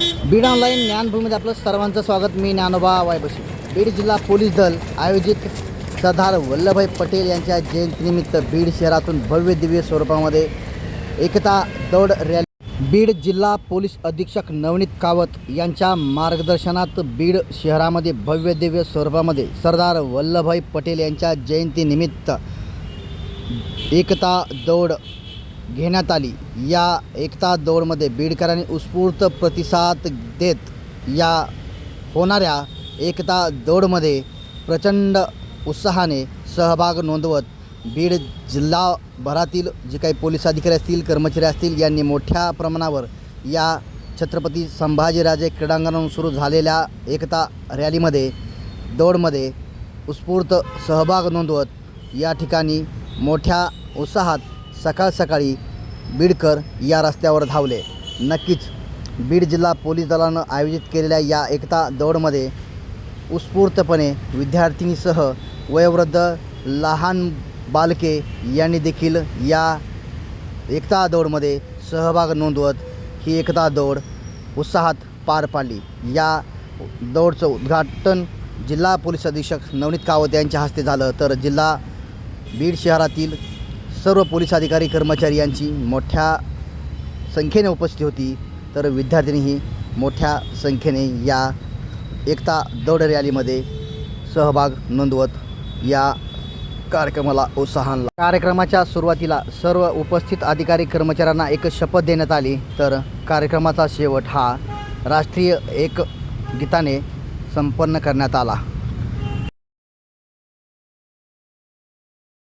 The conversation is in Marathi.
बीड ऑनलाईन ज्ञानभूमीत आपलं सर्वांचं स्वागत. मी ज्ञानोबा वायबशी. बीड जिल्हा पोलीस दल आयोजित सरदार वल्लभभाई पटेल यांच्या जयंतीनिमित्त बीड शहरातून भव्य दिव्य स्वरूपामध्ये एकता दौड रॅली. बीड जिल्हा पोलीस अधीक्षक नवनीत कावत यांच्या मार्गदर्शनात बीड शहरामध्ये भव्य दिव्य स्वरूपामध्ये सरदार वल्लभभाई पटेल यांच्या जयंतीनिमित्त एकता दौड घेण्यात आली. या एकता दौडमध्ये बीडकरांनी उत्स्फूर्त प्रतिसाद देत या होणाऱ्या एकता दौडमध्ये प्रचंड उत्साहाने सहभाग नोंदवत बीड जिल्हाभरातील जे काही पोलीस अधिकारी असतील कर्मचारी असतील यांनी मोठ्या प्रमाणावर या छत्रपती संभाजीराजे क्रीडांगणावरून सुरू झालेल्या एकता रॅलीमध्ये दौडमध्ये उत्स्फूर्त सहभाग नोंदवत या ठिकाणी मोठ्या उत्साहात सकाळ सकाळी बीडकर या रस्त्यावर धावले. नक्कीच बीड जिल्हा पोलीस दलानं आयोजित केलेल्या या एकता दौडमध्ये उत्स्फूर्तपणे विद्यार्थिनीसह वयोवृद्ध लहान बालके यांनी देखील या एकता दौडमध्ये सहभाग नोंदवत ही एकता दौड उत्साहात पार पाडली. या दौडचं उद्घाटन जिल्हा पोलीस अधीक्षक नवनीत कावत यांच्या हस्ते झालं. तर जिल्हा बीड शहरातील सर्व पोलीस अधिकारी कर्मचारी यांची मोठ्या संख्येने उपस्थिती होती. तर विद्यार्थ्यांनीही मोठ्या संख्येने या एकता दौड रॅलीमध्ये सहभाग नोंदवत या कार्यक्रमाला उत्साह आणला. कार्यक्रमाच्या सुरुवातीला सर्व उपस्थित अधिकारी कर्मचाऱ्यांना एक शपथ देण्यात आली. तर कार्यक्रमाचा शेवट हा राष्ट्रीय एक गीताने संपन्न करण्यात आला.